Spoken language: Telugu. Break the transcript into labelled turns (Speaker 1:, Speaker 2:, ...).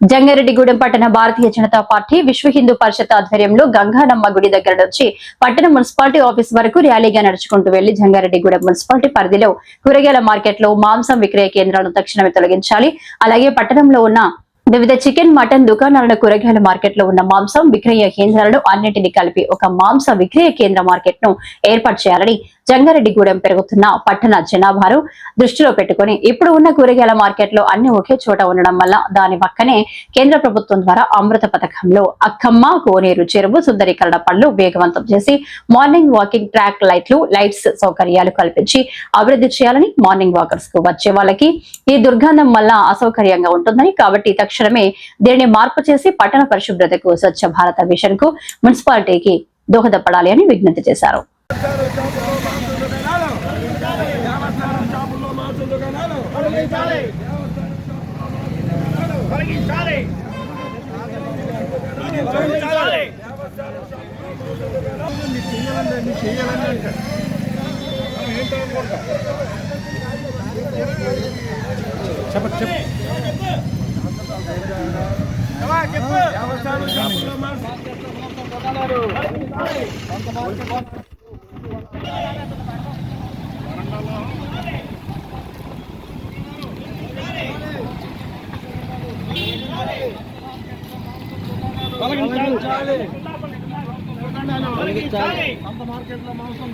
Speaker 1: జంగారెడ్డిగూడెం పట్టణ భారతీయ జనతా పార్టీ విశ్వ హిందూ పరిషత్ ఆధ్వర్యంలో గంగానమ్మ గుడి దగ్గర నుంచి పట్టణ మున్సిపాలిటీ ఆఫీస్ వరకు ర్యాలీగా నడుచుకుంటూ వెళ్ళి జంగారెడ్డిగూడెం మున్సిపాలిటీ పరిధిలో కూరగాయల మార్కెట్లో మాంసం విక్రయ కేంద్రాలను తక్షణమే తొలగించాలి. అలాగే పట్టణంలో ఉన్న వివిధ చికెన్ మటన్ దుకాణాలను కూరగాయల మార్కెట్లో ఉన్న మాంసం విక్రయ కేంద్రాలను అన్నింటినీ కలిపి ఒక మాంస విక్రయ కేంద్ర మార్కెట్ను ఏర్పాటు చేయాలని జంగారెడ్డిగూడెం పెరుగుతున్న పట్టణ జనాభాను దృష్టిలో పెట్టుకుని ఇప్పుడు ఉన్న కూరగాయల మార్కెట్లో అన్ని ఒకే చోట ఉండడం వల్ల దాని పక్కనే కేంద్ర ప్రభుత్వం ద్వారా అమృత పథకంలో అక్కమ్మ కోనేరు చెరువు సుందరీకరణ పనులు వేగవంతం చేసి మార్నింగ్ వాకింగ్ ట్రాక్ లైట్లు లైట్స్ సౌకర్యాలు కల్పించి అభివృద్ధి చేయాలని మార్నింగ్ వాకర్స్కు వచ్చే వాళ్ళకి ఈ దుర్గంధం వల్ల అసౌకర్యంగా ఉంటుందని కాబట్టి తక్షణమే దీనిని మార్పు చేసి పట్టణ పరిశుభ్రతకు స్వచ్ఛ భారత మిషన్కు మున్సిపాలిటీకి దోహదపడాలి అని విజ్ఞప్తి చేశారు.
Speaker 2: తొలగించాలి తొలగించాలి చెప్పండి చెప్పు. తొలగించాలి తొలగించాలి. అంత మార్కెట్లో మాంసం